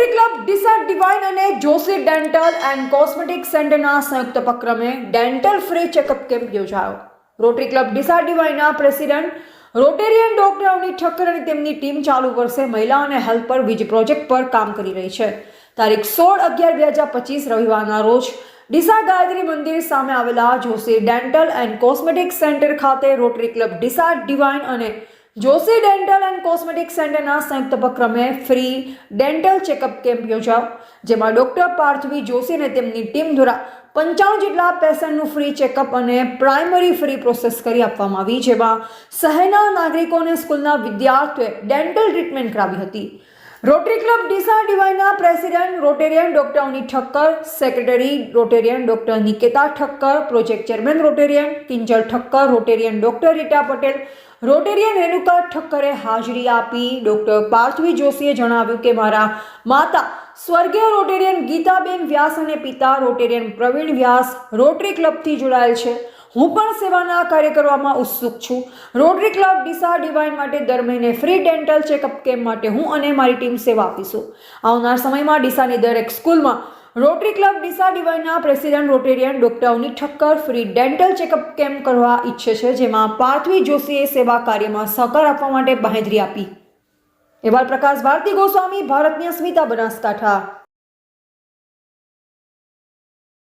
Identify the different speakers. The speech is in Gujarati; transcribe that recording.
Speaker 1: રોટરી ક્લબ ડીસા ડિવાઇન અને જોશી ડેન્ટલ એન્ડ કોસ્મેટિક સેન્ટરના સંયુક્ત ઉપક્રમે ડેન્ટલ ફ્રી ચેકઅપ કેમ્પ યોજાયો. Rotary club Deesa ડિવાઇનના president Rotarian doctor Avani Thakkar અને તેમની ટીમ ચાલુ વર્ષે મહિલા અને હેલ્થ પર વીજ પ્રોજેક્ટ પર કામ કરી રહી છે. તારીખ સોળ અગિયાર બે હજાર પચીસ રવિવારના રોજ ડીસા ગાયત્રી મંદિર સામે આવેલા Joshi dental and cosmetic centre ખાતે રોટરી ક્લબ ડીસા ડિવાઇન અને જોશી ડેન્ટલ એન્ડ કોસ્મેટિક સેન્ટરના સંયુક્ત ઉપક્રમે ફ્રી ડેન્ટલ ચેકઅપ કેમ્પ યોજાયો, જેમાં ડોક્ટર પાર્થવી જોશી અને તેમની ટીમ દ્વારા પંચાણું જેટલા પેશન્ટનું ફ્રી ચેકઅપ અને પ્રાઇમરી ફ્રી પ્રોસેસ કરી આપવામાં આવી, જેમાં શહેરના નાગરિકો અને સ્કૂલના વિદ્યાર્થીઓએ ડેન્ટલ ટ્રીટમેન્ટ કરાવી હતી. Rotary club Deesa ડિવાઇનના president Rotarian doctor Avani Thakkar secretary Rotarian doctor Niketa Thakkar project chairman Rotarian Kinjal Thakkar Rotarian doctor Rita Patel Rotarian Renuka ઠક્કરે હાજરી આપી ડોક્ટર પાર્થવી જોશીએ જણાવ્યું કે મારા માતા સ્વર્ગીય રોટેરિયન ગીતાબેન વ્યાસ અને પિતા રોટેરિયન પ્રવીણ વ્યાસ રોટરી ક્લબથી જોડાયેલ છે. હું પણ સેવાના કાર્ય કરવામાં ઉત્સુક છું. રોટરી ક્લબ ડીસા ડિવાઇન માટે દર મહિને ફ્રી ડેન્ટલ ચેકઅપ કેમ્પ માટે હું અને મારી ટીમ સેવા આપીશું. આવનાર સમયમાં ડીસાની દરેક સ્કૂલમાં rotary club Deesa ડિવાઇનના president Rotarian doctor Avani Thakkar free dental checkup camp કરવા ઈચ્છે છે, જેમાં પાર્થવી જોશીએ સેવા કાર્યમાં સહકાર આપવા માટે બાંહેધરી આપી. એવા પ્રકાશ ભારતી ગોસ્વામી, ભારતની અસ્મિતા બનાસકાંઠા.